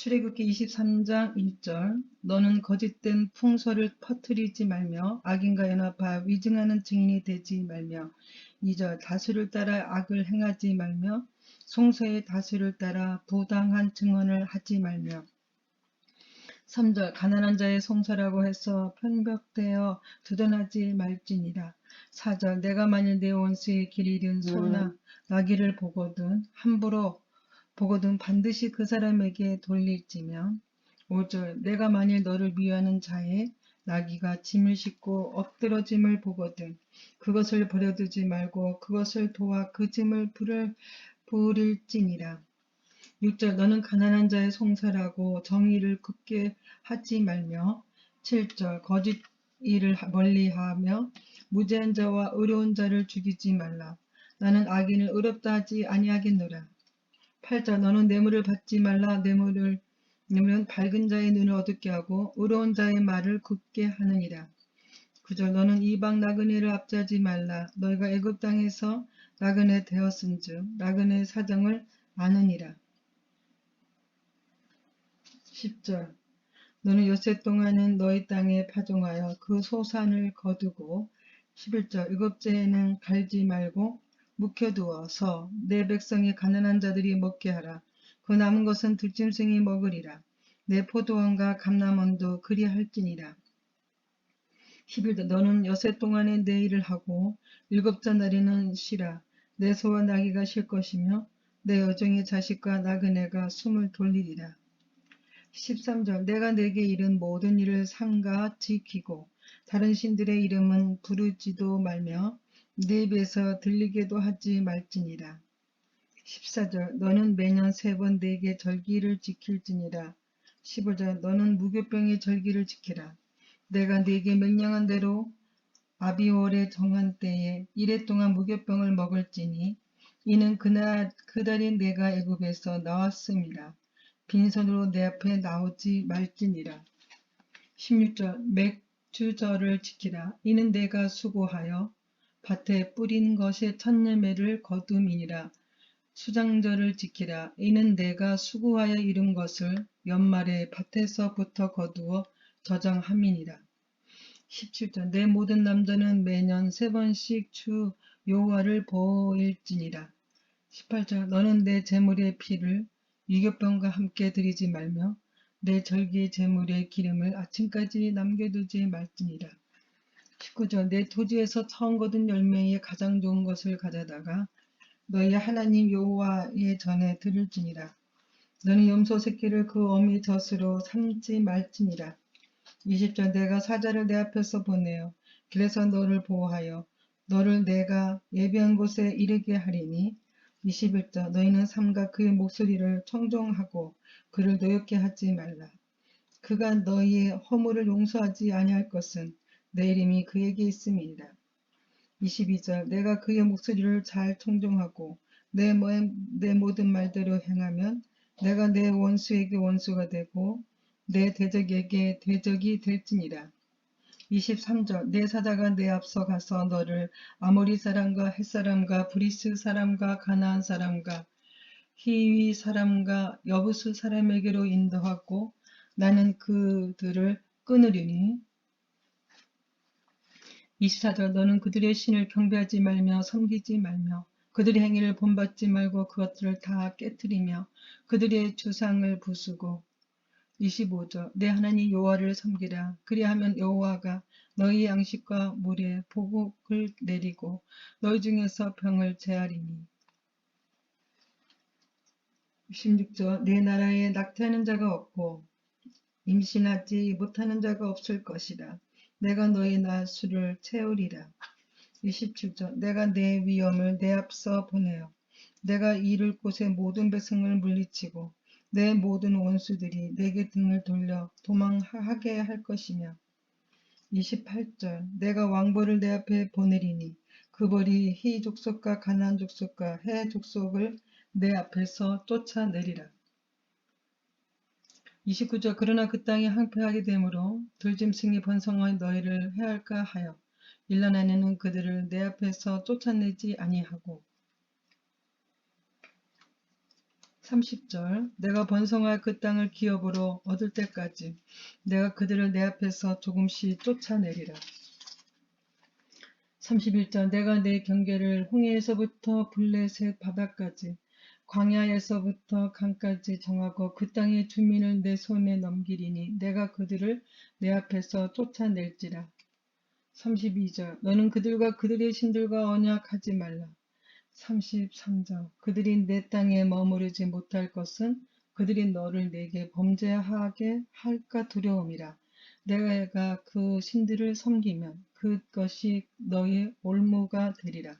출애굽기 23장 1절 너는 거짓된 풍설을 퍼뜨리지 말며 악인과 연합하 위증하는 증인이 되지 말며 2절 다수를 따라 악을 행하지 말며 송서의 다수를 따라 부당한 증언을 하지 말며. 3절 가난한 자의 송사라고 해서 편벽되어 두둔하지 말지니라. 4절 내가 만일 내 원수의 길 잃은 소나 나귀를 보거든 함부로 보거든 반드시 그 사람에게 돌릴지면 5절 내가 만일 너를 미워하는 자의 나귀가 짐을 싣고 엎드러짐을 보거든 그것을 버려두지 말고 그것을 도와 그 짐을 부를 부릴지니라. 6절 너는 가난한 자의 송사라고 정의를 굳게 하지 말며 7절 거짓 일을 멀리하며 무죄한 자와 의로운 자를 죽이지 말라. 나는 악인을 의롭다 하지 아니하겠노라 8절 너는 뇌물을 받지 말라. 뇌물을 뇌물은 밝은 자의 눈을 어둡게 하고 의로운 자의 말을 굳게 하느니라. 9절 너는 이방 나그네를 압제하지 말라. 너희가 애굽 땅에서 나그네 되었은즉 나그네 사정을 아느니라. 10절 너는 엿새 동안은 너희 땅에 파종하여 그 소산을 거두고 11절 일곱째에는 갈지 말고 묵혀두어서 내 백성이 가난한 자들이 먹게 하라. 그 남은 것은 들짐승이 먹으리라. 내 포도원과 감남원도 그리할지니라. 11절 너는 여세 동안에 내 일을 하고 일곱째 날에는 쉬라. 내 소와 나귀가 쉴 것이며 내 여종의 자식과 나그네가 숨을 돌리리라. 13절 내가 내게 이른 모든 일을 삼가 지키고 다른 신들의 이름은 부르지도 말며 네 입에서 들리게도 하지 말지니라. 14절 너는 매년 세 번 내게 절기를 지킬지니라. 15절 너는 무교병의 절기를 지키라. 내가 네게 명령한 대로 아비월의 정한 때에 이래 동안 무교병을 먹을지니 이는 그날 그달이 내가 애굽에서 나왔음이라. 빈손으로 내 앞에 나오지 말지니라. 16절 맥주절을 지키라. 이는 내가 수고하여 밭에 뿌린 것의 첫 열매를 거둠이니라. 수장절을 지키라. 이는 내가 수고하여 이룬 것을 연말에 밭에서부터 거두어 저장함이니라. 17절 내 모든 남자는 매년 세 번씩 주 여호와를 보일지니라. 18절 너는 내 재물의 피를 유교병과 함께 드리지 말며 내 절기 제물의 기름을 아침까지 남겨두지 말지니라. 19절 내 토지에서 처음 거둔 열매의 가장 좋은 것을 가져다가 너희 하나님 여호와의 전에 드릴지니라. 너는 염소 새끼를 그 어미 젖으로 삼지 말지니라. 20절 내가 사자를 내 앞에서 보내어 길에서 너를 보호하여 너를 내가 예비한 곳에 이르게 하리니 21절 너희는 삼가 그의 목소리를 청종하고 그를 노엽게 하지 말라. 그가 너희의 허물을 용서하지 아니할 것은 내 이름이 그에게 있음이니라. 22절 내가 그의 목소리를 잘 청종하고 내, 내 모든 말대로 행하면 내가 내 원수에게 원수가 되고 내 대적에게 대적이 될지니라. 23절 내 사자가 내 앞서 가서 너를 아모리 사람과 햇사람과 브리스 사람과 가나안 사람과 히위 사람과 여부수 사람에게로 인도하고 나는 그들을 끊으리니 24절 너는 그들의 신을 경배하지 말며 섬기지 말며 그들의 행위를 본받지 말고 그것들을 다 깨뜨리며 그들의 주상을 부수고. 25절 내 하나님 여호와를 섬기라. 그리하면 여호와가 너희 양식과 물에 보복을 내리고 너희 중에서 병을 제하리니. 16절 내 나라에 낙태하는 자가 없고 임신하지 못하는 자가 없을 것이라 내가 너희 나수를 채우리라. 27절 내가 내 위엄을 내 앞서 보내어 내가 이를 곳의 모든 백성을 물리치고 내 모든 원수들이 내게 등을 돌려 도망하게 할 것이며. 28절 내가 왕벌을 내 앞에 보내리니 그 벌이 희 족속과 가난 족속과 해 족속을 내 앞에서 쫓아내리라. 29절 그러나 그 땅이 항폐하게 되므로 들짐승이 번성하여 너희를 해할까 하여 1년 안에는 그들을 내 앞에서 쫓아내지 아니하고 30절 내가 번성할 그 땅을 기업으로 얻을 때까지 내가 그들을 내 앞에서 조금씩 쫓아내리라. 31절 내가 내 경계를 홍해에서부터 블레셋 바다까지 광야에서부터 강까지 정하고 그 땅의 주민을 내 손에 넘기리니 내가 그들을 내 앞에서 쫓아낼지라. 32절 너는 그들과 그들의 신들과 언약하지 말라. 33절 그들이 내 땅에 머무르지 못할 것은 그들이 너를 내게 범죄하게 할까 두려움이라. 내가 그 신들을 섬기면 그것이 너의 올무가 되리라.